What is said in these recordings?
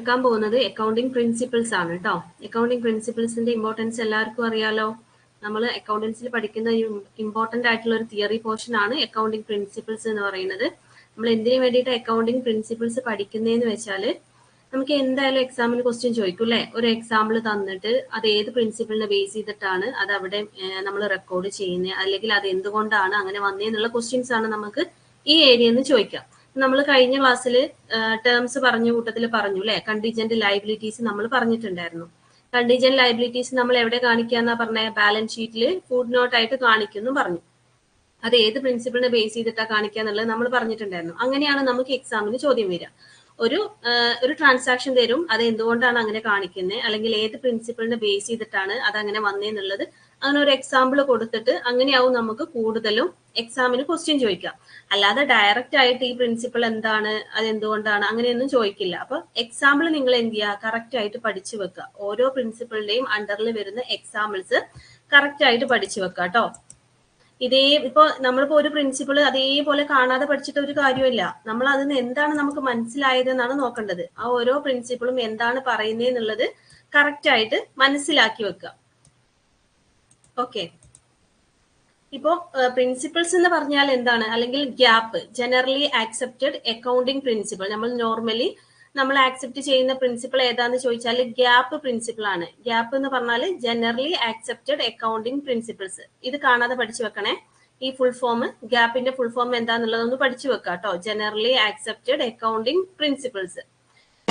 എടുക്കാൻ പോകുന്നത് accounting principles ആണ് കേട്ടോ അക്കൗണ്ടിങ് പ്രിൻസിപ്പിൾസിന്റെ ഇമ്പോർട്ടൻസ് എല്ലാവർക്കും അറിയാലോ. നമ്മൾ അക്കൗണ്ടൻസിൽ പഠിക്കുന്ന ഇമ്പോർട്ടന്റ് ആയിട്ടുള്ള ഒരു തിയറി പോർഷൻ ആണ് അക്കൗണ്ടിങ് പ്രിൻസിപ്പിൾസ് എന്ന് പറയുന്നത്. നമ്മൾ എന്തിനു വേണ്ടിയിട്ട് അക്കൗണ്ടിങ് പ്രിൻസിപ്പിൾസ് പഠിക്കുന്നതെന്ന് വെച്ചാൽ നമുക്ക് എന്തായാലും എക്സാമിന് ക്വസ്റ്റ്യൻ ചോദിക്കും അല്ലെ ഒരു എക്സാമ്പിൾ തന്നിട്ട് അത് ഏത് പ്രിൻസിപ്പിളിനെ ബേസ് ചെയ്തിട്ടാണ് അത് അവിടെ നമ്മൾ റെക്കോർഡ് ചെയ്യുന്നത് അല്ലെങ്കിൽ അത് എന്തുകൊണ്ടാണ് അങ്ങനെ വന്നതെന്നുള്ള ക്വസ്റ്റ്യൻസ് ആണ് നമുക്ക് ഈ ഏരിയയിൽ നിന്ന് ചോദിക്കാം. നമ്മൾ കഴിഞ്ഞ ക്ലാസ്സിൽ ടേംസ് പറഞ്ഞ കൂട്ടത്തിൽ പറഞ്ഞു അല്ലെ കണ്ടിജന്റ് ലൈബിലിറ്റീസ് നമ്മൾ പറഞ്ഞിട്ടുണ്ടായിരുന്നു. കണ്ടിജന്റ് ലൈബിലിറ്റീസ് നമ്മൾ എവിടെ കാണിക്കാന്നാ പറഞ്ഞ? ബാലൻസ് ഷീറ്റിൽ ഫുഡ് നോട്ട് ആയിട്ട് കാണിക്കുന്നു പറഞ്ഞു. അത് ഏത് പ്രിൻസിപ്പിളിനെ ബേസ് ചെയ്തിട്ടാ കാണിക്കുക എന്നുള്ളത് നമ്മൾ പറഞ്ഞിട്ടുണ്ടായിരുന്നു. അങ്ങനെയാണ് നമുക്ക് എക്സാമിന് ചോദ്യം വരിക. ഒരു ഒരു ട്രാൻസാക്ഷൻ തരും. അത് എന്തുകൊണ്ടാണ് അങ്ങനെ കാണിക്കുന്നത് അല്ലെങ്കിൽ ഏത് പ്രിൻസിപ്പിളിനെ ബേസ് ചെയ്തിട്ടാണ് അത് അങ്ങനെ വന്നേന്നുള്ളത് അങ്ങനെ ഒരു എക്സാമ്പിൾ കൊടുത്തിട്ട് അങ്ങനെയാവും നമുക്ക് കൂടുതലും എക്സാമിന് ക്വസ്റ്റ്യൻ ചോദിക്കാം അല്ലാതെ ഡയറക്റ്റ് ആയിട്ട് ഈ പ്രിൻസിപ്പൾ എന്താണ് അത് എന്തുകൊണ്ടാണ് അങ്ങനെയൊന്നും ചോദിക്കില്ല. അപ്പൊ എക്സാമ്പിൾ നിങ്ങൾ എന്ത് ചെയ്യുക? കറക്റ്റ് ആയിട്ട് പഠിച്ചു വെക്കുക. ഓരോ പ്രിൻസിപ്പളിന്റെയും അണ്ടറിൽ വരുന്ന എക്സാമ്പിൾസ് കറക്റ്റ് ആയിട്ട് പഠിച്ചു വെക്കുക കേട്ടോ ഇതേ ഇപ്പൊ നമ്മളിപ്പോ ഒരു പ്രിൻസിപ്പിൾ അതേപോലെ കാണാതെ പഠിച്ചിട്ട് ഒരു കാര്യമില്ല നമ്മൾ അതിന് എന്താണ് നമുക്ക് മനസ്സിലായത് എന്നാണ് നോക്കേണ്ടത്. ആ ഓരോ പ്രിൻസിപ്പിളും എന്താണ് പറയുന്നത് എന്നുള്ളത് കറക്റ്റ് ആയിട്ട് മനസ്സിലാക്കി വെക്കുക. ഓക്കെ ഇപ്പോ പ്രിൻസിപ്പിൾസ് എന്ന് പറഞ്ഞാൽ എന്താണ്? അല്ലെങ്കിൽ GAAP generally accepted accounting principle നമ്മൾ നോർമലി നമ്മൾ ആക്സെപ്റ്റ് ചെയ്യുന്ന പ്രിൻസിപ്പിൾ ഏതാന്ന് ചോദിച്ചാൽ ഗ്യാപ്പ് പ്രിൻസിപ്പിൾ ആണ്. ഗ്യാപ്പ് എന്ന് പറഞ്ഞാൽ ജനറലി ആക്സെപ്റ്റഡ് അക്കൗണ്ടിങ് പ്രിൻസിപ്പിൾസ് ഇത് കാണാതെ പഠിച്ചു വെക്കണേ. ഈ ഫുൾ ഫോം ഗ്യാപ്പിന്റെ ഫുൾ ഫോം എന്താന്നുള്ളതൊന്ന് പഠിച്ചു വെക്കാം കേട്ടോ ജനറലി ആക്സെപ്റ്റഡ് അക്കൗണ്ടിങ് പ്രിൻസിപ്പിൾസ്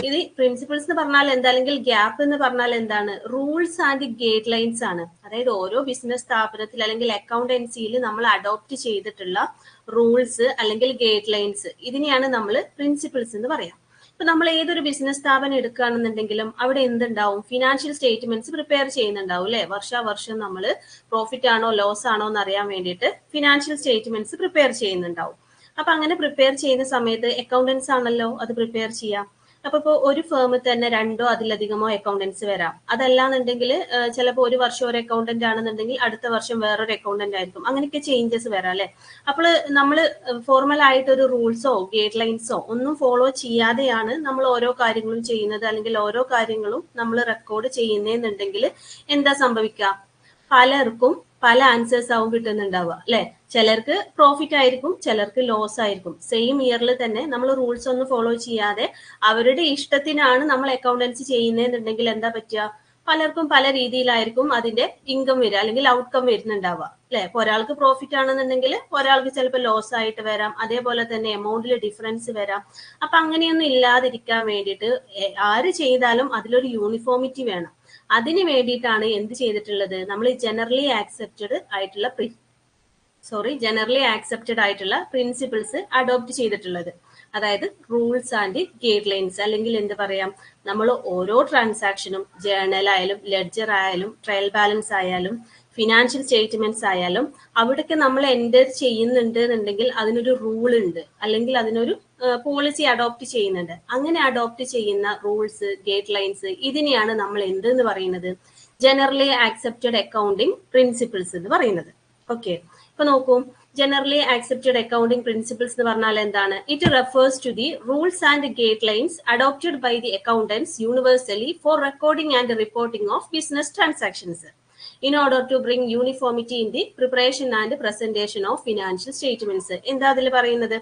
ഇത് പ്രിൻസിപ്പിൾസ് എന്ന് പറഞ്ഞാൽ എന്താ? അല്ലെങ്കിൽ ഗ്യാപ്പ് എന്ന് പറഞ്ഞാൽ എന്താണ്? റൂൾസ് ആൻഡ് ഗൈഡ് ലൈൻസ് ആണ്. അതായത് ഓരോ ബിസിനസ് സ്ഥാപനത്തിൽ അല്ലെങ്കിൽ അക്കൗണ്ടൻസിയിൽ നമ്മൾ അഡോപ്റ്റ് ചെയ്തിട്ടുള്ള റൂൾസ് അല്ലെങ്കിൽ ഗൈഡ് ലൈൻസ് ഇതിനെയാണ് നമ്മൾ പ്രിൻസിപ്പിൾസ് എന്ന് പറയാം. ഇപ്പൊ നമ്മൾ ഏതൊരു ബിസിനസ് സ്ഥാപനം എടുക്കുകയാണെന്നുണ്ടെങ്കിലും അവിടെ എന്തുണ്ടാവും? ഫിനാൻഷ്യൽ സ്റ്റേറ്റ്മെന്റ്സ് പ്രിപ്പയർ ചെയ്യുന്നുണ്ടാവും അല്ലെ? വർഷാവർഷം നമ്മൾ പ്രോഫിറ്റ് ആണോ ലോസ് ആണോ എന്ന് അറിയാൻ വേണ്ടിയിട്ട് ഫിനാൻഷ്യൽ സ്റ്റേറ്റ്മെന്റ്സ് പ്രിപ്പയർ ചെയ്യുന്നുണ്ടാവും. അപ്പൊ അങ്ങനെ പ്രിപ്പയർ ചെയ്യുന്ന സമയത്ത് അക്കൗണ്ടൻസ് ആണല്ലോ അത് പ്രിപ്പയർ ചെയ്യാം? അപ്പൊ ഇപ്പോ ഒരു ഫേമിൽ തന്നെ രണ്ടോ അതിലധികമോ അക്കൗണ്ടൻസ് വരാം. അതല്ലാന്നുണ്ടെങ്കിൽ ചിലപ്പോൾ ഒരു വർഷം ഒരു അക്കൗണ്ടന്റ് ആണെന്നുണ്ടെങ്കിൽ അടുത്ത വർഷം വേറൊരു അക്കൗണ്ടന്റ് ആയിരിക്കും. അങ്ങനെയൊക്കെ ചേഞ്ചസ് വരാം അല്ലെ? അപ്പോൾ നമ്മൾ ഫോർമൽ ആയിട്ട് ഒരു റൂൾസോ ഗൈഡ് ലൈൻസോ ഒന്നും ഫോളോ ചെയ്യാതെയാണ് നമ്മൾ ഓരോ കാര്യങ്ങളും ചെയ്യുന്നത്. അല്ലെങ്കിൽ ഓരോ കാര്യങ്ങളും നമ്മൾ റെക്കോർഡ് ചെയ്യുന്നതെന്നുണ്ടെങ്കിൽ എന്താ സംഭവിക്കുക പലർക്കും പല ആൻസേഴ്സ് ആവും കിട്ടുന്നുണ്ടാവുക അല്ലെ? ചിലർക്ക് പ്രോഫിറ്റ് ആയിരിക്കും ചിലർക്ക് ലോസ് ആയിരിക്കും. സെയിം ഇയറിൽ തന്നെ നമ്മൾ റൂൾസ് ഒന്നും ഫോളോ ചെയ്യാതെ അവരുടെ ഇഷ്ടത്തിനാണ് നമ്മൾ അക്കൗണ്ടൻസി ചെയ്യുന്നതെന്നുണ്ടെങ്കിൽ എന്താ പറ്റുക? പലർക്കും പല രീതിയിലായിരിക്കും അതിന്റെ ഇൻകം വരിക അല്ലെങ്കിൽ ഔട്ട്കം വരുന്നുണ്ടാവുക അല്ലെ? ഒരാൾക്ക് പ്രോഫിറ്റ് ആണെന്നുണ്ടെങ്കിൽ ഒരാൾക്ക് ചിലപ്പോൾ ലോസ് ആയിട്ട് വരാം അതേപോലെ തന്നെ എമൗണ്ടിൽ ഡിഫറൻസ് വരാം. അപ്പൊ അങ്ങനെയൊന്നും ഇല്ലാതിരിക്കാൻ വേണ്ടിയിട്ട് ആര് ചെയ്താലും അതിലൊരു യൂണിഫോമിറ്റി വേണം. അതിന് വേണ്ടിയിട്ടാണ് എന്ത് ചെയ്തിട്ടുള്ളത്? നമ്മൾ ജനറലി ആക്സെപ്റ്റഡ് ആയിട്ടുള്ള സോറി ജനറലി ആക്സെപ്റ്റഡ് ആയിട്ടുള്ള പ്രിൻസിപ്പിൾസ് അഡോപ്റ്റ് ചെയ്തിട്ടുള്ളത്. അതായത് റൂൾസ് ആൻഡ് ഗൈഡ് ലൈൻസ് അല്ലെങ്കിൽ എന്ത് പറയാം? നമ്മൾ ഓരോ ട്രാൻസാക്ഷനും ജേണൽ ആയാലും ലെഡ്ജർ ആയാലും ട്രയൽ ബാലൻസ് ആയാലും ഫിനാൻഷ്യൽ സ്റ്റേറ്റ്മെന്റ്സ് ആയാലും അവിടേക്ക് നമ്മൾ എന്റർ ചെയ്യുന്നുണ്ട് എന്നുണ്ടെങ്കിൽ അതിനൊരു റൂൾ ഉണ്ട്. അല്ലെങ്കിൽ അതിനൊരു പോളിസി അഡോപ്റ്റ് ചെയ്യുന്നുണ്ട് അങ്ങനെ അഡോപ്റ്റ് ചെയ്യുന്ന റൂൾസ് ഗൈഡ് ലൈൻസ് ഇതിനെയാണ് നമ്മൾ എന്തെന്ന് പറയുന്നത്? ജനറലി ആക്സെപ്റ്റഡ് അക്കൗണ്ടിങ് പ്രിൻസിപ്പിൾസ് എന്ന് പറയുന്നത്. ഓക്കെ ഇപ്പൊ നോക്കൂ. ജനറലി ആക്സെപ്റ്റഡ് അക്കൗണ്ടിംഗ് പ്രിൻസിപ്പിൾസ് എന്ന് പറഞ്ഞാൽ എന്താണ്? It refers to the rules and guidelines adopted by the accountants universally for recording and reporting of business transactions in order to bring uniformity in the preparation and presentation of financial statements. എന്താ അതിൽ പറയുന്നത്?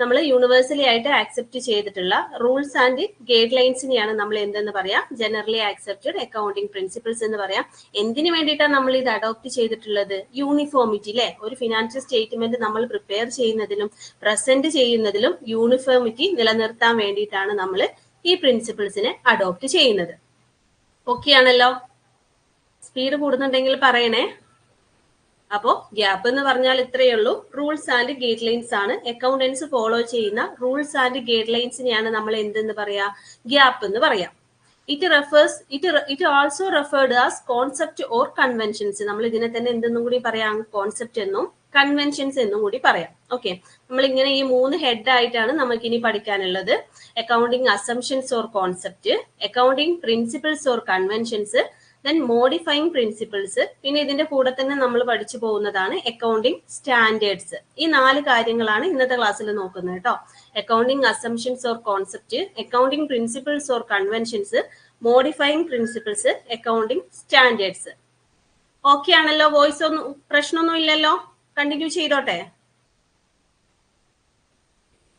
നമ്മൾ universally ആയിട്ട് accept ചെയ്തിട്ടുള്ള rules and ഗൈഡ് ലൈൻസിനെയാണ് നമ്മൾ എന്തെന്ന് പറയാം? ജനറലി ആക്സെപ്റ്റഡ് അക്കൗണ്ടിങ് പ്രിൻസിപ്പിൾസ് എന്ന് പറയാം. എന്തിനു വേണ്ടിയിട്ടാണ് നമ്മൾ ഇത് അഡോപ്റ്റ് ചെയ്തിട്ടുള്ളത്? യൂണിഫോമിറ്റി അല്ലെ ഒരു ഫിനാൻഷ്യൽ സ്റ്റേറ്റ്മെന്റ് നമ്മൾ പ്രിപ്പയർ ചെയ്യുന്നതിലും പ്രസന്റ് ചെയ്യുന്നതിലും യൂണിഫോമിറ്റി നിലനിർത്താൻ വേണ്ടിയിട്ടാണ് നമ്മൾ ഈ പ്രിൻസിപ്പിൾസിനെ അഡോപ്റ്റ് ചെയ്യുന്നത്. ഓക്കെ ആണല്ലോ? സ്പീഡ് കൂടുന്നുണ്ടെങ്കിൽ പറയണേ. അപ്പോ ഗ്യാപ്പ് എന്ന് പറഞ്ഞാൽ ഇത്രയേ ഉള്ളൂ. റൂൾസ് ആൻഡ് ഗൈഡ് ലൈൻസ് ആണ്. അക്കൗണ്ടൻസ് ഫോളോ ചെയ്യുന്ന റൂൾസ് ആൻഡ് ഗൈഡ് ലൈൻസിനെയാണ് നമ്മൾ എന്തെന്ന് പറയാ? ഗ്യാപ്പ് എന്ന് പറയാം. It refers it it also referred as concept or conventions നമ്മൾ ഇതിനെ തന്നെ എന്തെന്നും കൂടി പറയാം. കോൺസെപ്റ്റ് എന്നും കൺവെൻഷൻസ് എന്നും കൂടി പറയാം. ഓക്കെ നമ്മൾ ഇങ്ങനെ ഈ മൂന്ന് ഹെഡ് ആയിട്ടാണ് നമുക്ക് ഇനി പഠിക്കാനുള്ളത്. Accounting assumptions or concept accounting principles or conventions then modifying principles പിന്നെ ഇതിന്റെ കൂടെ തന്നെ നമ്മൾ പഠിച്ചു പോകുന്നതാണ് അക്കൗണ്ടിങ് സ്റ്റാൻഡേർഡ്സ് ഈ നാല് കാര്യങ്ങളാണ് ഇന്നത്തെ ക്ലാസ്സിൽ നോക്കുന്നത് കേട്ടോ accounting assumptions or concept accounting principles or conventions modifying principles accounting standards okay ആണല്ലോ വോയിസ് ഒന്നും പ്രശ്നമൊന്നും ഇല്ലല്ലോ? കണ്ടിന്യൂ ചെയ്തോട്ടെ.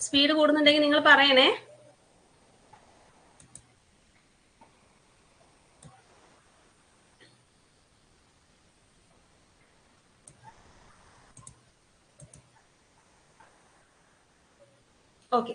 സ്പീഡ് കൂടുന്നുണ്ടെങ്കിൽ നിങ്ങൾ പറയണേ. ഓക്കെ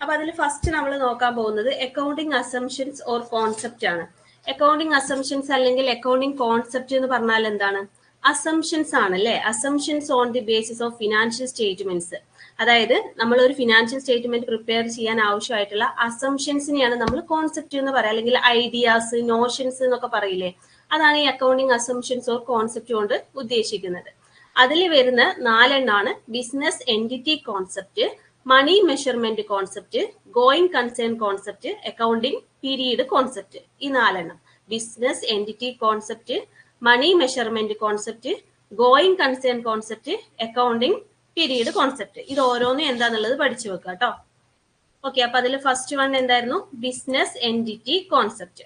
അപ്പൊ അതിൽ ഫസ്റ്റ് നമ്മൾ നോക്കാൻ പോകുന്നത് അക്കൗണ്ടിങ് അസംഷൻസ് ഓർ കോൺസെപ്റ്റ് ആണ്. അക്കൗണ്ടിങ് അസംഷൻസ് അല്ലെങ്കിൽ അക്കൗണ്ടിങ് കോൺസെപ്റ്റ് എന്ന് പറഞ്ഞാൽ എന്താണ്? അസംഷൻസ് ആണ് അല്ലെ? Assumptions on the basis of financial statements അതായത് നമ്മൾ ഒരു ഫിനാൻഷ്യൽ സ്റ്റേറ്റ്മെന്റ് പ്രിപ്പയർ ചെയ്യാൻ ആവശ്യമായിട്ടുള്ള അസംഷൻസിനെയാണ് നമ്മൾ കോൺസെപ്റ്റ് എന്ന് പറയാം. അല്ലെങ്കിൽ ഐഡിയാസ് നോഷൻസ് എന്നൊക്കെ പറയില്ലേ? അതാണ് ഈ അക്കൗണ്ടിങ് അസംഷൻസ് ഓർ കോൺസെപ്റ്റ് കൊണ്ട് ഉദ്ദേശിക്കുന്നത്. അതിൽ വരുന്ന നാലെണ്ണാണ് business entity concept money measurement concept going concern concept accounting period concept ഈ നാലെണ്ണം. Business entity concept money measurement concept going concern concept accounting period concept ഇത് ഓരോന്നും എന്താന്നുള്ളത് പഠിച്ചു വെക്കുക കേട്ടോ ഓക്കെ അപ്പൊ അതിൽ ഫസ്റ്റ് വൺ എന്തായിരുന്നു? Business entity concept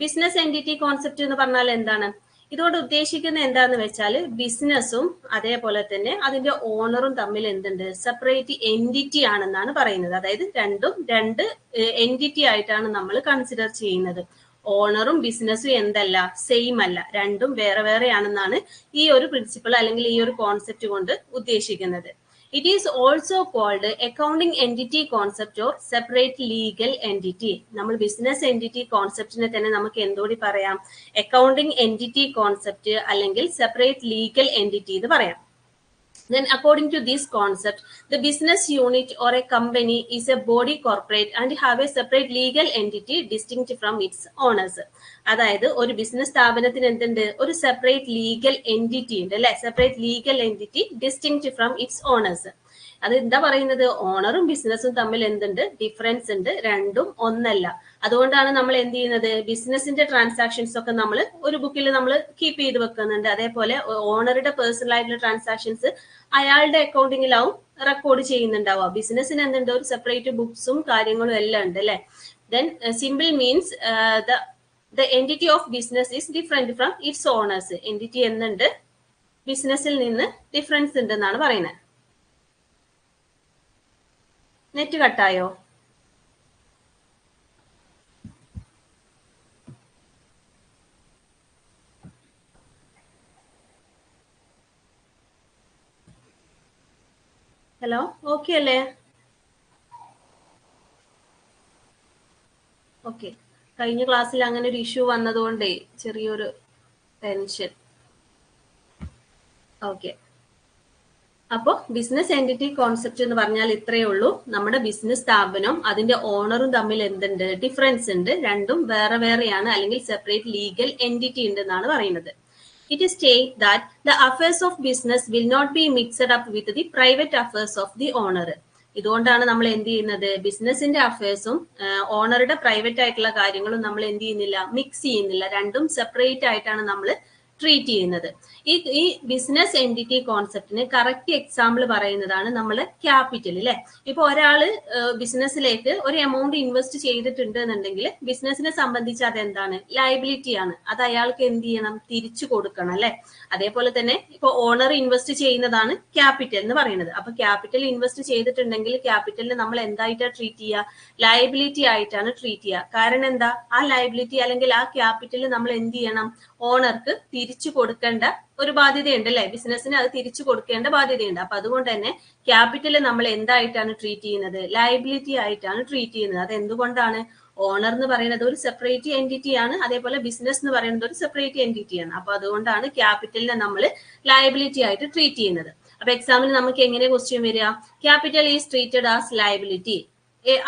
business entity concept എന്ന് പറഞ്ഞാൽ എന്താണ്? ഇതുകൊണ്ട് ഉദ്ദേശിക്കുന്ന എന്താന്ന് വെച്ചാൽ ബിസിനസ്സും അതേപോലെ തന്നെ അതിന്റെ ഓണറും തമ്മിൽ എന്തുണ്ട്? സെപ്പറേറ്റ് എന്റിറ്റി ആണെന്നാണ് പറയുന്നത്. അതായത് രണ്ടും രണ്ട് എന്റിറ്റി ആയിട്ടാണ് നമ്മൾ കൺസിഡർ ചെയ്യുന്നത്. ഓണറും ബിസിനസ്സും എന്തല്ല സെയിം അല്ല. രണ്ടും വേറെ വേറെയാണെന്നാണ് ഈ ഒരു പ്രിൻസിപ്പിൾ അല്ലെങ്കിൽ ഈ ഒരു കോൺസെപ്റ്റ് കൊണ്ട് ഉദ്ദേശിക്കുന്നത്. It is also called accounting entity concept of separate legal entity നമ്മൾ ബിസിനസ് എന്റിറ്റി കോൺസെപ്റ്റിനെ തന്നെ നമുക്ക് എന്തുകൂടി പറയാം? അക്കൗണ്ടിംഗ് എന്റിറ്റി കോൺസെപ്റ്റ് അല്ലെങ്കിൽ സെപ്പറേറ്റ് ലീഗൽ എന്റിറ്റി എന്ന് പറയാം. Then, according to this concept, the business unit or a company is a body corporate and have a separate legal entity distinct from its owners. അതായത് ഒരു business സ്ഥാപനത്തിന് എന്തുണ്ട് ഒരു separate legal entity ഉണ്ട് അല്ലെ separate legal entity distinct from its owners അത് എന്താ പറയുന്നത്? ഓണറും ബിസിനസ്സും തമ്മിൽ എന്തുണ്ട്? ഡിഫറൻസ് ഉണ്ട്. രണ്ടും ഒന്നല്ല. അതുകൊണ്ടാണ് നമ്മൾ എന്ത് ചെയ്യുന്നത്? ബിസിനസിന്റെ ട്രാൻസാക്ഷൻസ് ഒക്കെ നമ്മൾ ഒരു ബുക്കിൽ നമ്മൾ കീപ്പ് ചെയ്ത് വെക്കുന്നുണ്ട്. അതേപോലെ ഓണറുടെ പേഴ്സണൽ ആയിട്ടുള്ള ട്രാൻസാക്ഷൻസ് അയാളുടെ അക്കൗണ്ടിങ്ങിലാവും റെക്കോർഡ് ചെയ്യുന്നുണ്ടാവുക. ബിസിനസ്സിന് എന്തുണ്ട്? ഒരു സെപ്പറേറ്റ് ബുക്സും കാര്യങ്ങളും എല്ലാം ഉണ്ട് അല്ലെ? Then simple means the the entity of business is different from its owners entity എന്നുണ്ട് ബിസിനസ്സിൽ നിന്ന് ഡിഫറൻസ് ഉണ്ടെന്നാണ് പറയുന്നത്. നെറ്റ് കട്ടായോ? ഹലോ ഓക്കെ അല്ലേ? ഓക്കെ. കഴിഞ്ഞ ക്ലാസ്സിൽ അങ്ങനെ ഒരു ഇഷ്യൂ വന്നതുകൊണ്ടേ ചെറിയൊരു ടെൻഷൻ. ഓക്കെ. അപ്പോൾ ബിസിനസ് എന്റിറ്റി കോൺസെപ്റ്റ് എന്ന് പറഞ്ഞാൽ ഇത്രയേ ഉള്ളൂ. നമ്മുടെ ബിസിനസ് സ്ഥാപനം അതിന്റെ ഓണറും തമ്മിൽ എന്തുണ്ട്? ഡിഫറൻസ് ഉണ്ട്. രണ്ടും വേറെ വേറെയാണ്. അല്ലെങ്കിൽ സെപ്പറേറ്റ് ലീഗൽ എന്റിറ്റി ഉണ്ട് എന്നാണ് പറയുന്നത്. It is state that the affairs of business will not be mixed up with the private affairs of the owner ഇതുകൊണ്ടാണ് നമ്മൾ എന്ത് ചെയ്യുന്നത്? ബിസിനസിന്റെ അഫേഴ്സും ഓണറുടെ പ്രൈവറ്റ് ആയിട്ടുള്ള കാര്യങ്ങളും നമ്മൾ എന്ത് ചെയ്യുന്നില്ല? മിക്സ് ചെയ്യുന്നില്ല. രണ്ടും സെപ്പറേറ്റ് ആയിട്ടാണ് നമ്മൾ ട്രീറ്റ് ചെയ്യുന്നത്. ഈ ഈ ബിസിനസ് എന്റിറ്റി കോൺസെപ്റ്റിന് കറക്റ്റ് എക്സാമ്പിൾ പറയുന്നതാണ് നമ്മൾ ക്യാപിറ്റൽ അല്ലെ ഇപ്പൊ ഒരാൾ ബിസിനസ്സിലേക്ക് ഒരു എമൗണ്ട് ഇൻവെസ്റ്റ് ചെയ്തിട്ടുണ്ട് എന്നുണ്ടെങ്കിൽ ബിസിനസിനെ സംബന്ധിച്ച് അതെന്താണ്? ലയബിലിറ്റി ആണ്. അത് അയാൾക്ക് എന്ത് ചെയ്യണം? തിരിച്ചു കൊടുക്കണം അല്ലെ അതേപോലെ തന്നെ ഇപ്പൊ ഓണർ ഇൻവെസ്റ്റ് ചെയ്യുന്നതാണ് ക്യാപിറ്റൽ എന്ന് പറയുന്നത്. അപ്പൊ ക്യാപിറ്റൽ ഇൻവെസ്റ്റ് ചെയ്തിട്ടുണ്ടെങ്കിൽ ക്യാപിറ്റലിനെ നമ്മൾ എന്തായിട്ടാണ് ട്രീറ്റ് ചെയ്യുക ലയബിലിറ്റി ആയിട്ടാണ് ട്രീറ്റ് ചെയ്യുക കാരണം എന്താ? ആ ലയബിലിറ്റി അല്ലെങ്കിൽ ആ ക്യാപിറ്റൽ നമ്മൾ എന്ത് ചെയ്യണം? ഓണർക്ക് തിരിച്ചു കൊടുക്കേണ്ട ഒരു ബാധ്യതയുണ്ട് അല്ലെ? ബിസിനസ്സിന് അത് തിരിച്ചു കൊടുക്കേണ്ട ബാധ്യതയുണ്ട്. അപ്പൊ അതുകൊണ്ട് തന്നെ ക്യാപിറ്റൽ നമ്മൾ എന്തായിട്ടാണ് ട്രീറ്റ് ചെയ്യുന്നത്? ലയബിലിറ്റി ആയിട്ടാണ് ട്രീറ്റ് ചെയ്യുന്നത്. അത് എന്തുകൊണ്ടാണ്? ഓണർ എന്ന് പറയുന്നത് ഒരു സെപ്പറേറ്റ് എന്റിറ്റി ആണ്. അതേപോലെ ബിസിനസ് എന്ന് പറയുന്നത് ഒരു സെപ്പറേറ്റ് എന്റിറ്റി ആണ്. അപ്പൊ അതുകൊണ്ടാണ് ക്യാപിറ്റലിനെ നമ്മൾ ലയബിലിറ്റി ആയിട്ട് ട്രീറ്റ് ചെയ്യുന്നത്. അപ്പൊ എക്സാമിന് നമുക്ക് എങ്ങനെ ക്വസ്റ്റ്യൻ വരിക? Capital is treated as liability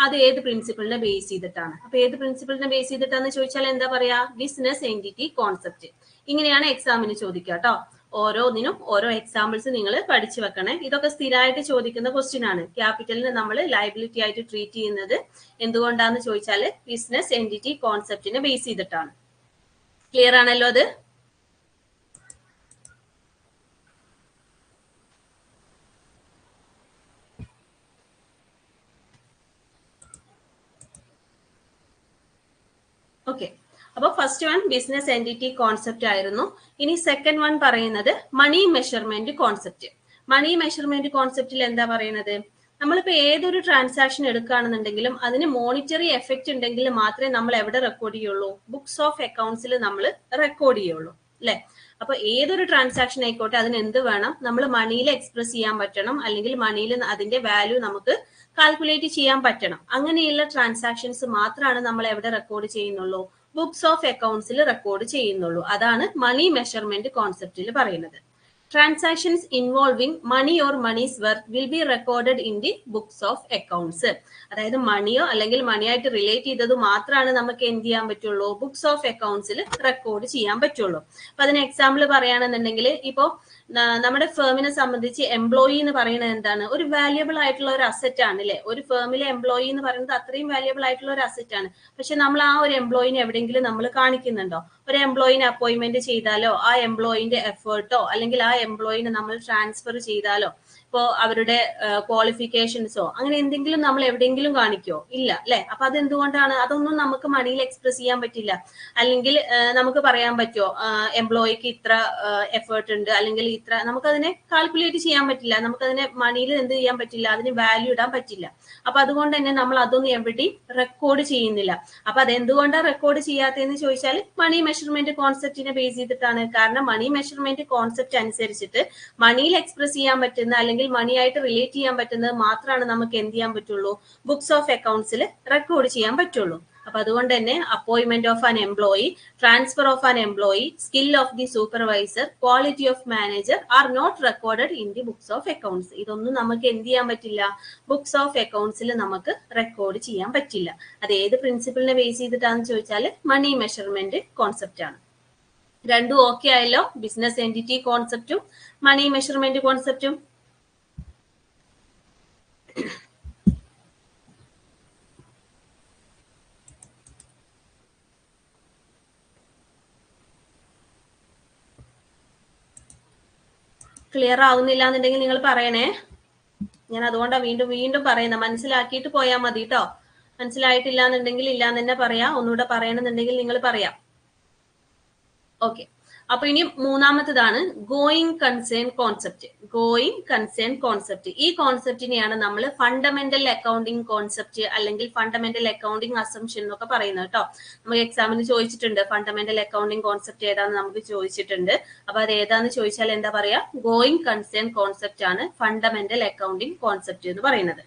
അത് ഏത് പ്രിൻസിപ്പിളിനെ ബേസ് ചെയ്തിട്ടാണ്? അപ്പൊ ഏത് പ്രിൻസിപ്പിളിനെ ബേസ് ചെയ്തിട്ടാണെന്ന് ചോദിച്ചാൽ എന്താ പറയാ? ബിസിനസ് എന്റിറ്റി കോൺസെപ്റ്റ് ഇങ്ങനെയാണ് എക്സാമിന് ചോദിക്കുക കേട്ടോ. ഓരോന്നിനും ഓരോ എക്സാമ്പിൾസ് നിങ്ങൾ പഠിച്ചു വെക്കണേ. ഇതൊക്കെ സ്ഥിരമായിട്ട് ചോദിക്കുന്ന ക്വസ്റ്റ്യൻ ആണ്. ക്യാപിറ്റലിന് നമ്മൾ ലയബിലിറ്റി ആയിട്ട് ട്രീറ്റ് ചെയ്യുന്നത് എന്തുകൊണ്ടാന്ന് ചോദിച്ചാൽ ബിസിനസ് എന്റിറ്റി കോൺസെപ്റ്റിനെ ബേസ് ചെയ്തിട്ടാണ്. ക്ലിയർ ആണല്ലോ അത്? ഓക്കെ അപ്പൊ first one business entity concept ആയിരുന്നു. ഇനി സെക്കൻഡ് വൺ പറയുന്നത് money measurement concept money measurement കോൺസെപ്റ്റിൽ എന്താ പറയുന്നത്? നമ്മളിപ്പോ ഏതൊരു ട്രാൻസാക്ഷൻ എടുക്കുകയാണെന്നുണ്ടെങ്കിലും അതിന് മോണിറ്ററി എഫക്റ്റ് ഉണ്ടെങ്കിൽ മാത്രമേ നമ്മൾ എവിടെ റെക്കോർഡ് ചെയ്യുള്ളൂ? ബുക്സ് ഓഫ് അക്കൗണ്ട്സിൽ നമ്മൾ റെക്കോർഡ് ചെയ്യുള്ളൂ അല്ലെ? അപ്പൊ ഏതൊരു ട്രാൻസാക്ഷൻ ആയിക്കോട്ടെ അതിന് എന്ത് വേണം? നമ്മൾ മണിയിൽ എക്സ്പ്രസ് ചെയ്യാൻ പറ്റണം. അല്ലെങ്കിൽ മണിയിൽ അതിന്റെ വാല്യൂ നമുക്ക് കാൽക്കുലേറ്റ് ചെയ്യാൻ പറ്റണം. അങ്ങനെയുള്ള ട്രാൻസാക്ഷൻസ് മാത്രമാണ് നമ്മൾ എവിടെ റെക്കോർഡ് ചെയ്യുന്നുള്ളൂ? ബുക്സ് ഓഫ് അക്കൗണ്ട്സിൽ റെക്കോർഡ് ചെയ്യുന്നുള്ളൂ. അതാണ് മണി മെഷർമെന്റ് കോൺസെപ്റ്റിൽ പറയുന്നത്. Transactions involving money or moneys worth will be recorded in the books of accounts അതായത് മണിയോ അല്ലെങ്കിൽ മണിയായിട്ട് റിലേറ്റ് ചെയ്തത് മാത്രമാണ് നമുക്ക് എന്ത് ചെയ്യാൻ പറ്റുള്ളൂ? ബുക്സ് ഓഫ് അക്കൗണ്ട്സിൽ റെക്കോർഡ് ചെയ്യാൻ പറ്റുള്ളൂ. അപ്പൊ അതിന് എക്സാമ്പിൾ പറയുകയാണെന്നുണ്ടെങ്കിൽ ഇപ്പോ നമ്മുടെ ഫേമിനെ സംബന്ധിച്ച് എംപ്ലോയി എന്ന് പറയുന്നത് എന്താണ്? ഒരു വാല്യുബിൾ ആയിട്ടുള്ള ഒരു അസറ്റ് ആണ് അല്ലെ ഒരു ഫേമിലെ എംപ്ലോയി എന്ന് പറയുന്നത് അത്രയും വാല്യുബിൾ ആയിട്ടുള്ള ഒരു അസറ്റ് ആണ്. പക്ഷെ നമ്മൾ ആ ഒരു എംപ്ലോയിനെ എവിടെയെങ്കിലും നമ്മൾ കാണിക്കുന്നുണ്ടോ? ഒരു എംപ്ലോയിനെ അപ്പോയിന്റ്മെന്റ് ചെയ്താലോ? ആ എംപ്ലോയിന്റെ എഫേർട്ടോ അല്ലെങ്കിൽ ആ എംപ്ലോയിനെ നമ്മൾ ട്രാൻസ്ഫർ ചെയ്താലോ? ഇപ്പോ അവരുടെ ക്വാളിഫിക്കേഷൻസോ അങ്ങനെ എന്തെങ്കിലും നമ്മൾ എവിടെയെങ്കിലും കാണിക്കോ? ഇല്ല അല്ലെ? അപ്പൊ അതെന്തുകൊണ്ടാണ്? അതൊന്നും നമുക്ക് മണിയിൽ എക്സ്പ്രസ് ചെയ്യാൻ പറ്റില്ല. അല്ലെങ്കിൽ നമുക്ക് പറയാൻ പറ്റുമോ എംപ്ലോയിക്ക് ഇത്ര എഫേർട്ട് ഉണ്ട്. അല്ലെങ്കിൽ ഇത്ര നമുക്കതിനെ കാൽക്കുലേറ്റ് ചെയ്യാൻ പറ്റില്ല. നമുക്കതിനെ മണിയിൽ എന്ത് ചെയ്യാൻ പറ്റില്ല? അതിന് വാല്യൂ ഇടാൻ പറ്റില്ല. അപ്പൊ അതുകൊണ്ട് തന്നെ നമ്മൾ അതൊന്നും എവിടെയും റെക്കോർഡ് ചെയ്യുന്നില്ല. അപ്പൊ അതെന്തുകൊണ്ടാണ് റെക്കോർഡ് ചെയ്യാത്തതെന്ന് ചോദിച്ചാൽ മണി മെഷർമെന്റ് കോൺസെപ്റ്റിനെ ബേസ് ചെയ്തിട്ടാണ്. കാരണം മണി മെഷർമെന്റ് കോൺസെപ്റ്റ് അനുസരിച്ചിട്ട് മണിയിൽ എക്സ്പ്രസ് ചെയ്യാൻ പറ്റുന്ന അല്ലെങ്കിൽ മണിയായിട്ട് റിലേറ്റ് ചെയ്യാൻ പറ്റുന്നത് മാത്രമാണ് നമുക്ക് എന്ത് ചെയ്യാൻ പറ്റുള്ളൂ? ബുക്സ് ഓഫ് അക്കൗണ്ട്സിൽ റെക്കോർഡ് ചെയ്യാൻ പറ്റുള്ളൂ. അപ്പൊ അതുകൊണ്ട് തന്നെ appointment of an employee transfer of an employee skill of the supervisor quality of manager are not recorded in the books of accounts ഇതൊന്നും നമുക്ക് എന്ത് ചെയ്യാൻ പറ്റില്ല? ബുക്സ് ഓഫ് അക്കൗണ്ട്സിൽ നമുക്ക് റെക്കോർഡ് ചെയ്യാൻ പറ്റില്ല. അത് ഏത് പ്രിൻസിപ്പിളിനെ ബേസ് ചെയ്തിട്ടാന്ന് ചോദിച്ചാൽ മണി മെഷർമെന്റ് കോൺസെപ്റ്റ് ആണ്. രണ്ടും ഓക്കെ ആയല്ലോ. ബിസിനസ് എന്റിറ്റി കോൺസെപ്റ്റും മണി മെഷർമെന്റ് കോൺസെപ്റ്റും ക്ലിയർ ആവുന്നില്ല എന്നുണ്ടെങ്കിൽ നിങ്ങൾ പറയണേ. ഞാൻ അതുകൊണ്ടാണ് വീണ്ടും വീണ്ടും പറയുന്നത് മനസ്സിലാക്കിയിട്ട് പോയാൽ മതി കേട്ടോ മനസ്സിലായിട്ടില്ല എന്നുണ്ടെങ്കിൽ ഇല്ല എന്ന് തന്നെ പറയാം. ഒന്നുകൂടെ പറയണമെന്നുണ്ടെങ്കിൽ നിങ്ങൾ പറയാം. ഓക്കെ അപ്പൊ ഇനി മൂന്നാമത്തതാണ് going concern concept going concern concept ഈ കോൺസെപ്റ്റിനെയാണ് നമ്മൾ ഫണ്ടമെന്റൽ അക്കൗണ്ടിങ് കോൺസെപ്റ്റ് അല്ലെങ്കിൽ ഫണ്ടമെന്റൽ അക്കൗണ്ടിങ് അസംഷൻ എന്നൊക്കെ പറയുന്നത് കേട്ടോ നമുക്ക് എക്സാമിന് ചോദിച്ചിട്ടുണ്ട് ഫണ്ടമെന്റൽ അക്കൗണ്ടിങ് കോൺസെപ്റ്റ് ഏതാന്ന് നമുക്ക് ചോദിച്ചിട്ടുണ്ട്. അപ്പൊ അത് ഏതാന്ന് ചോദിച്ചാൽ എന്താ പറയാ? ഗോയിങ് കൺസേൺ കോൺസെപ്റ്റ് ആണ് ഫണ്ടമെന്റൽ അക്കൗണ്ടിങ് കോൺസെപ്റ്റ് എന്ന് പറയുന്നത്.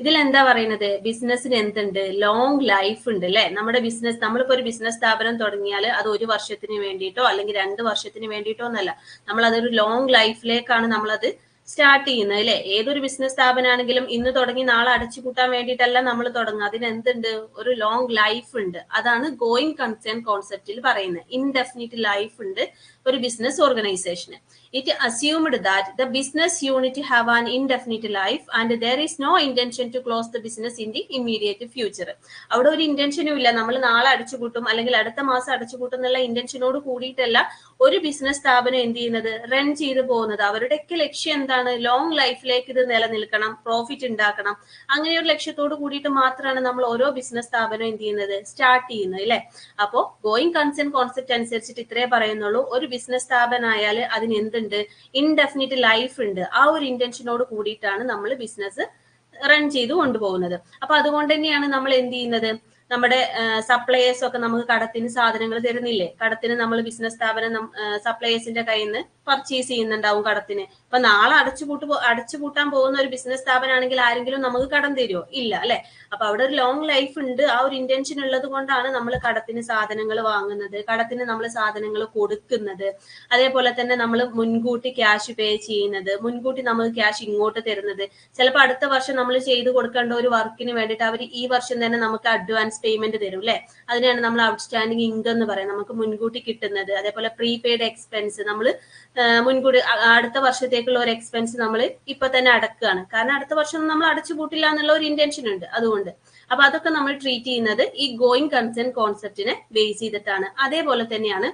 ഇതിൽ എന്താ പറയുന്നത്? ബിസിനസ്സിന് എന്തുണ്ട്? ലോങ് ലൈഫ് ഉണ്ട് അല്ലെ? നമ്മുടെ ബിസിനസ് നമ്മളിപ്പോ ഒരു ബിസിനസ് സ്ഥാപനം തുടങ്ങിയാൽ അത് ഒരു വർഷത്തിന് വേണ്ടിയിട്ടോ അല്ലെങ്കിൽ രണ്ട് വർഷത്തിന് വേണ്ടിയിട്ടോ എന്നല്ല. നമ്മൾ അതൊരു ലോങ് ലൈഫിലേക്കാണ് നമ്മളത് സ്റ്റാർട്ട് ചെയ്യുന്നത് അല്ലെ? ഏതൊരു ബിസിനസ് സ്ഥാപനമാണെങ്കിലും ഇന്ന് തുടങ്ങി നാളെ അടച്ചു കൂട്ടാൻ വേണ്ടിയിട്ടല്ല നമ്മൾ തുടങ്ങുക. അതിന് എന്തുണ്ട് ഒരു ലോങ് ലൈഫ് ഉണ്ട്. അതാണ് ഗോയിങ് കൺസേൺ കോൺസെപ്റ്റിൽ പറയുന്നത്. ഇൻഡെഫിനിറ്റ് ലൈഫ് ഉണ്ട്. ഒരു ബിസിനസ് ഓർഗനൈസേഷന് it assumed that the business unit have an indefinite life and there is no intention to close the business in the immediate future അവിടെ ഒരു ഇന്റൻഷനും ഇല്ല. നമ്മൾ നാളെ അടിച്ചുകൂട്ടും അല്ലെങ്കിൽ അടുത്ത മാസം അടച്ചുകൂട്ടും എന്നുള്ള ഇന്റൻഷനോട് കൂടിയിട്ടല്ല ഒരു ബിസിനസ് സ്ഥാപനം എന്ത് ചെയ്യുന്നത്? റൺ ചെയ്തു പോകുന്നത്. അവരുടെയൊക്കെ ലക്ഷ്യം എന്താണ്? ലോങ് ലൈഫിലേക്ക് ഇത് നിലനിൽക്കണം. പ്രോഫിറ്റ് ഉണ്ടാക്കണം. അങ്ങനെ ഒരു ലക്ഷ്യത്തോട് കൂടിയിട്ട് മാത്രമാണ് നമ്മൾ ഓരോ ബിസിനസ് സ്ഥാപനം എന്ത് ചെയ്യുന്നത്? സ്റ്റാർട്ട് ചെയ്യുന്നത് അല്ലെ? അപ്പോ ഗോയിങ് കൺസേൺ കോൺസെപ്റ്റ് അനുസരിച്ചിട്ട് ഇത്രേ പറയുന്നുള്ളൂ. ഒരു ബിസിനസ് സ്ഥാപനമായാൽ അതിന് എന്തുണ്ട് ഇൻഡെഫിനിറ്റ് ലൈഫ് ഉണ്ട്. ആ ഒരു ഇന്റൻഷനോട് കൂടിയിട്ടാണ് നമ്മൾ ബിസിനസ് റൺ ചെയ്ത് കൊണ്ടുപോകുന്നത്. അപ്പൊ അതുകൊണ്ട് തന്നെയാണ് നമ്മൾ എന്ത് ചെയ്യുന്നത്? നമ്മുടെ സപ്ലയേഴ്സ് ഒക്കെ നമുക്ക് കടത്തിന് സാധനങ്ങൾ തരുന്നില്ലേ? കടത്തിന് നമ്മൾ ബിസിനസ് സ്ഥാപനം സപ്ലയേഴ്സിന്റെ കയ്യിൽ നിന്ന് പർച്ചേസ് ചെയ്യുന്നുണ്ടാവും കടത്തിന്. അപ്പൊ നാളെ അടച്ചുപൂട്ട് അടച്ചുപൂട്ടാൻ പോകുന്ന ഒരു ബിസിനസ് സ്ഥാപനമാണെങ്കിൽ ആരെങ്കിലും നമുക്ക് കടം തരുമോ ഇല്ല അല്ലെ? അപ്പൊ അവിടെ ഒരു ലോങ് ലൈഫ് ഉണ്ട്. ആ ഒരു ഇന്റൻഷൻ ഉള്ളത് കൊണ്ടാണ് നമ്മൾ കടത്തിന് സാധനങ്ങൾ വാങ്ങുന്നത് കടത്തിന് നമ്മൾ സാധനങ്ങൾ കൊടുക്കുന്നത്. അതേപോലെ തന്നെ നമ്മൾ മുൻകൂട്ടി ക്യാഷ് പേ ചെയ്യുന്നത് മുൻകൂട്ടി നമ്മൾ ക്യാഷ് ഇങ്ങോട്ട് തരുന്നത്. ചിലപ്പോൾ അടുത്ത വർഷം നമ്മൾ ചെയ്തു കൊടുക്കേണ്ട ഒരു വർക്കിന് വേണ്ടിയിട്ട് അവർ ഈ വർഷം തന്നെ നമുക്ക് അഡ്വാൻസ് പേയ്മെന്റ് തരും അല്ലെ അതിനെയാണ് നമ്മൾ ഔട്ട്സ്റ്റാൻഡിങ് ഇൻകം എന്ന് പറയാം നമുക്ക് മുൻകൂട്ടി കിട്ടുന്നത്. അതേപോലെ പ്രീപെയ്ഡ് എക്സ്പെൻസ് നമ്മൾ മുൻകൂടി അടുത്ത വർഷത്തേക്കുള്ള ഒരു എക്സ്പെൻസ് നമ്മൾ ഇപ്പൊ തന്നെ അടക്കുകയാണ്. കാരണം അടുത്ത വർഷം നമ്മൾ അടച്ചു പൂട്ടില്ല എന്നുള്ള ഒരു ഇന്റൻഷൻ ഉണ്ട് അതുകൊണ്ട്. അപ്പൊ അതൊക്കെ നമ്മൾ ട്രീറ്റ് ചെയ്യുന്നത് ഈ ഗോയിങ് കൺസേൺ കോൺസെപ്റ്റിനെ ബേസ് ചെയ്തിട്ടാണ്. അതേപോലെ തന്നെയാണ്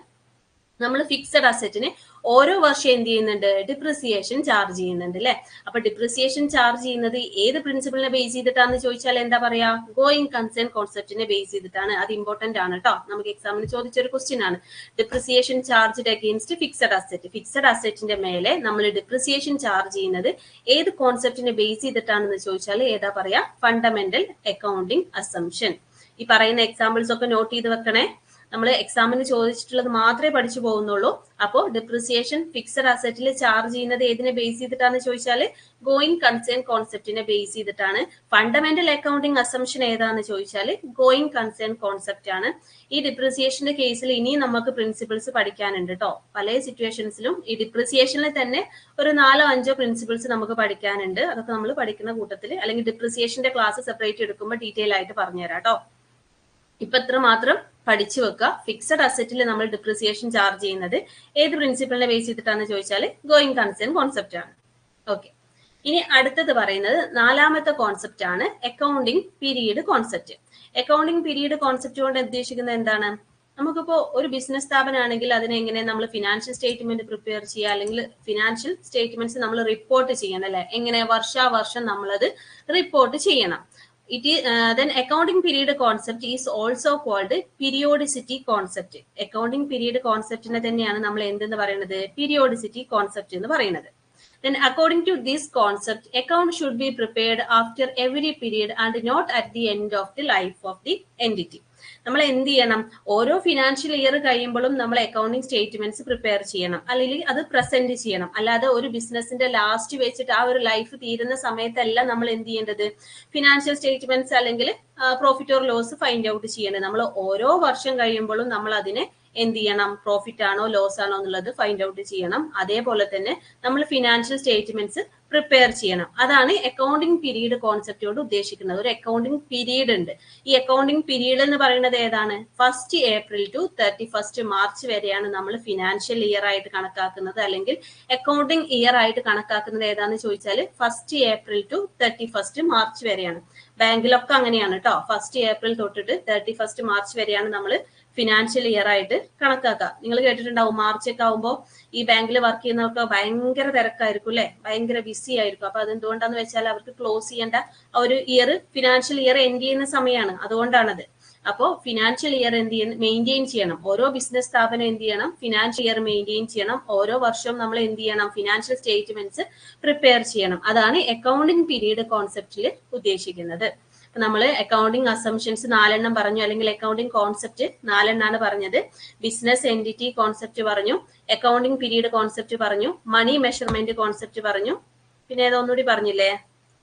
നമ്മൾ ഫിക്സഡ് അസറ്റിന് ഓരോ വർഷം എന്ത് ചെയ്യുന്നുണ്ട്? ഡിപ്രിസിയേഷൻ ചാർജ് ചെയ്യുന്നുണ്ട് അല്ലെ അപ്പൊ ഡിപ്രിസിയേഷൻ ചാർജ് ചെയ്യുന്നത് ഏത് പ്രിൻസിപ്പിളിനെ ബേസ് ചെയ്തിട്ടാന്ന് ചോദിച്ചാൽ എന്താ പറയാ? ഗോയിങ് കൺസേൺ കോൺസെപ്റ്റിനെ ബേസ് ചെയ്തിട്ടാണ്. അത് ഇമ്പോർട്ടന്റ് ആണ് കേട്ടോ നമുക്ക് എക്സാമിന് ചോദിച്ച ഒരു ക്വസ്റ്റ്യൻ ആണ്. Depreciation charge against fixed asset fixed അസറ്റിന്റെ മേലെ നമ്മൾ ഡിപ്രിസിയേഷൻ ചാർജ് ചെയ്യുന്നത് ഏത് കോൺസെപ്റ്റിനെ ബേസ് ചെയ്തിട്ടാണെന്ന് ചോദിച്ചാൽ ഏതാ പറയാ? ഫണ്ടമെന്റൽ അക്കൗണ്ടിങ് അസംഷൻ ഈ പറയുന്ന എക്സാമ്പിൾസ് ഒക്കെ നോട്ട് ചെയ്ത് വെക്കണേ. നമ്മൾ എക്സാമിന് ചോദിച്ചിട്ടുള്ളത് മാത്രമേ പഠിച്ചു പോകുന്നുള്ളൂ. അപ്പോൾ ഡിപ്രിസിയേഷൻ ഫിക്സഡ് അസറ്റിൽ ചാർജ് ചെയ്യുന്നത് ഏതിനെ ബേസ് ചെയ്തിട്ടാന്ന് ചോദിച്ചാൽ ഗോയിങ് കൺസേൺ കോൺസെപ്റ്റിനെ ബേസ് ചെയ്തിട്ടാണ്. ഫണ്ടമെന്റൽ അക്കൗണ്ടിങ് അസംഷൻ ഏതാന്ന് ചോദിച്ചാൽ ഗോയിങ് കൺസേൺ കോൺസെപ്റ്റ് ആണ്. ഈ ഡിപ്രിസിയേഷന്റെ കേസിൽ ഇനിയും നമുക്ക് പ്രിൻസിപ്പിൾസ് പഠിക്കാനുണ്ട് കേട്ടോ പല സിറ്റുവേഷൻസിലും ഈ ഡിപ്രിസിയേഷനിൽ തന്നെ ഒരു നാലോ അഞ്ചോ പ്രിൻസിപ്പിൾസ് നമുക്ക് പഠിക്കാനുണ്ട്. അതൊക്കെ നമ്മൾ പഠിക്കുന്ന കൂട്ടത്തിൽ അല്ലെങ്കിൽ ഡിപ്രിസിയേഷന്റെ ക്ലാസ് സെപ്പറേറ്റ് എടുക്കുമ്പോൾ ഡീറ്റെയിൽ ആയിട്ട് പറഞ്ഞുതരാം കേട്ടോ ഇപ്പൊ ഇത്ര മാത്രം പഠിച്ചു വെക്കുക. ഫിക്സഡ് അസറ്റിൽ നമ്മൾ ഡിപ്രിസിയേഷൻ ചാർജ് ചെയ്യുന്നത് ഏത് പ്രിൻസിപ്പളിനെ ബേസ് ചെയ്തിട്ടാണെന്ന് ചോദിച്ചാൽ ഗോയിങ് കൺസേൺ കോൺസെപ്റ്റ് ആണ്. ഓക്കെ ഇനി അടുത്തത് പറയുന്നത് നാലാമത്തെ കോൺസെപ്റ്റ് ആണ് accounting period concept accounting period concept കൊണ്ട് ഉദ്ദേശിക്കുന്നത് എന്താണ്? നമുക്കിപ്പോ ഒരു ബിസിനസ് സ്ഥാപനമാണെങ്കിൽ അതിനെങ്ങനെ നമ്മൾ ഫിനാൻഷ്യൽ സ്റ്റേറ്റ്മെന്റ് പ്രിപ്പയർ ചെയ്യുക അല്ലെങ്കിൽ ഫിനാൻഷ്യൽ സ്റ്റേറ്റ്മെന്റ്സ് നമ്മൾ റിപ്പോർട്ട് ചെയ്യണം അല്ലെ? എങ്ങനെ വർഷാവർഷം നമ്മളത് റിപ്പോർട്ട് ചെയ്യണം. It is uh, then accounting period concept is also called periodicity concept accounting period കോൺസെപ്റ്റിനെ തന്നെയാണ് നമ്മൾ എന്തെന്ന് പറയുന്നത് periodicity concept എന്ന് പറയുന്നത് then according to this concept account should be prepared after every period and not at the end of the life of the entity നമ്മൾ എന്ത് ചെയ്യണം ഓരോ ഫിനാൻഷ്യൽ ഇയർ കഴിയുമ്പോഴും നമ്മൾ അക്കൗണ്ടിങ് സ്റ്റേറ്റ്മെന്റ്സ് പ്രിപ്പയർ ചെയ്യണം. അല്ലെങ്കിൽ അത് പ്രസന്റ് ചെയ്യണം. അല്ലാതെ ഒരു ബിസിനസിന്റെ ലാസ്റ്റ് വെച്ചിട്ട് ആ ഒരു ലൈഫ് തീരുന്ന സമയത്തല്ല നമ്മൾ എന്ത് ചെയ്യേണ്ടത് ഫിനാൻഷ്യൽ സ്റ്റേറ്റ്മെന്റ്സ് അല്ലെങ്കിൽ profit or loss find out ചെയ്യേണ്ടത്. നമ്മൾ ഓരോ വർഷം കഴിയുമ്പോഴും നമ്മൾ അതിനെ എന്ത് ചെയ്യണം പ്രോഫിറ്റ് ആണോ ലോസ് ആണോ എന്നുള്ളത് ഫൈൻഡ് ഔട്ട് ചെയ്യണം. അതേപോലെ തന്നെ നമ്മൾ ഫിനാൻഷ്യൽ സ്റ്റേറ്റ്മെന്റ്സ് പ്രിപ്പയർ ചെയ്യണം. അതാണ് അക്കൗണ്ടിങ് പീരീഡ് കോൺസെപ്റ്റോട് ഉദ്ദേശിക്കുന്നത്. ഒരു അക്കൗണ്ടിങ് പീരീഡ് ഉണ്ട്. ഈ അക്കൗണ്ടിങ് പീരീഡ് എന്ന് പറയുന്നത് ഏതാണ്? First April to thirty first March വരെയാണ് നമ്മൾ ഫിനാൻഷ്യൽ ഇയർ ആയിട്ട് കണക്കാക്കുന്നത്. അല്ലെങ്കിൽ അക്കൗണ്ടിങ് ഇയർ ആയിട്ട് കണക്കാക്കുന്നത് ഏതാണെന്ന് ചോദിച്ചാൽ first April to thirty first March വരെയാണ് ബാങ്കിലൊക്കെ അങ്ങനെയാണ് കേട്ടോ ഫസ്റ്റ് ഏപ്രിൽ തൊട്ടിട്ട് തേർട്ടി ഫസ്റ്റ് മാർച്ച് വരെയാണ് നമ്മൾ ഫിനാൻഷ്യൽ ഇയർ ആയിട്ട് കണക്കാക്കുക നിങ്ങൾ കേട്ടിട്ടുണ്ടാവും മാർച്ച് ഒക്കെ ആവുമ്പോൾ ഈ ബാങ്കിൽ വർക്ക് ചെയ്യുന്നവർക്ക് ഭയങ്കര തിരക്കായിരിക്കും അല്ലെ? ഭയങ്കര ബിസി ആയിരിക്കും. അപ്പൊ അതെന്തുകൊണ്ടാന്ന് വെച്ചാൽ അവർക്ക് ക്ലോസ് ചെയ്യേണ്ട ആ ഒരു ഇയർ ഫിനാൻഷ്യൽ ഇയർ എൻഡ് ചെയ്യുന്ന സമയമാണ് അതുകൊണ്ടാണത്. അപ്പോൾ ഫിനാൻഷ്യൽ ഇയർ എന്ത് ചെയ്യണം? മെയിന്റെയിൻ ചെയ്യണം. ഓരോ ബിസിനസ് സ്ഥാപനം എന്ത് ചെയ്യണം? ഫിനാൻഷ്യൽ ഇയർ മെയിന്റെയിൻ ചെയ്യണം. ഓരോ വർഷവും നമ്മൾ എന്ത് ചെയ്യണം? ഫിനാൻഷ്യൽ സ്റ്റേറ്റ്മെന്റ്സ് പ്രിപ്പയർ ചെയ്യണം. അതാണ് അക്കൗണ്ടിങ് പീരീഡ് കോൺസെപ്റ്റിൽ ഉദ്ദേശിക്കുന്നത്. നമ്മൾ അക്കൗണ്ടിങ് അസംഷൻസ് നാലെണ്ണം പറഞ്ഞു അല്ലെങ്കിൽ അക്കൗണ്ടിങ് കോൺസെപ്റ്റ് നാലെണ്ണാണ് പറഞ്ഞത്. ബിസിനസ് എന്റിറ്റി കോൺസെപ്റ്റ് പറഞ്ഞു അക്കൗണ്ടിങ് പീരീഡ് കോൺസെപ്റ്റ് പറഞ്ഞു മണി മെഷർമെന്റ് കോൺസെപ്റ്റ് പറഞ്ഞു. പിന്നെ ഏതൊന്നുകൂടി പറഞ്ഞില്ലേ?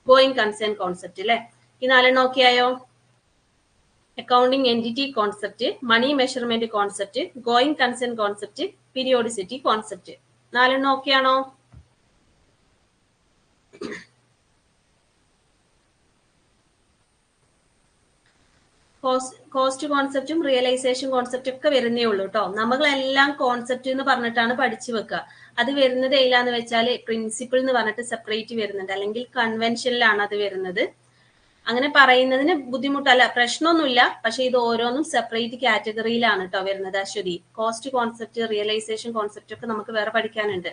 ഗോയിങ് കൺസേൺ കോൺസെപ്റ്റ് അല്ലെ ഈ നാലെണ്ണം ഓക്കെ ആയോ accounting entity concept money measurement concept going concern concept periodicity concept നാലെണ്ണം ഓക്കെ ആണോ കോസ്റ്റ് കോൺസെപ്റ്റും റിയലൈസേഷൻ കോൺസെപ്റ്റും ഒക്കെ വരുന്നേ ഉള്ളൂ കേട്ടോ നമ്മളെല്ലാം കോൺസെപ്റ്റ് എന്ന് പറഞ്ഞിട്ടാണ് പഠിച്ചു വെക്കുക അത് വരുന്നത് ഏലാന്ന് വെച്ചാൽ പ്രിൻസിപ്പിൾ എന്ന് പറഞ്ഞിട്ട് സെപ്പറേറ്റ് വരുന്നുണ്ട്. അല്ലെങ്കിൽ കൺവെൻഷനിലാണ് അത് വരുന്നത്. അങ്ങനെ പറയുന്നതിന് ബുദ്ധിമുട്ടല്ല പ്രശ്നമൊന്നുമില്ല. പക്ഷെ ഇത് ഓരോന്നും സെപ്പറേറ്റ് കാറ്റഗറിയിലാണ് കേട്ടോ വരുന്നത് Aswathi. Cost concept realisation concept ഒക്കെ നമുക്ക് വേറെ പഠിക്കാനുണ്ട്.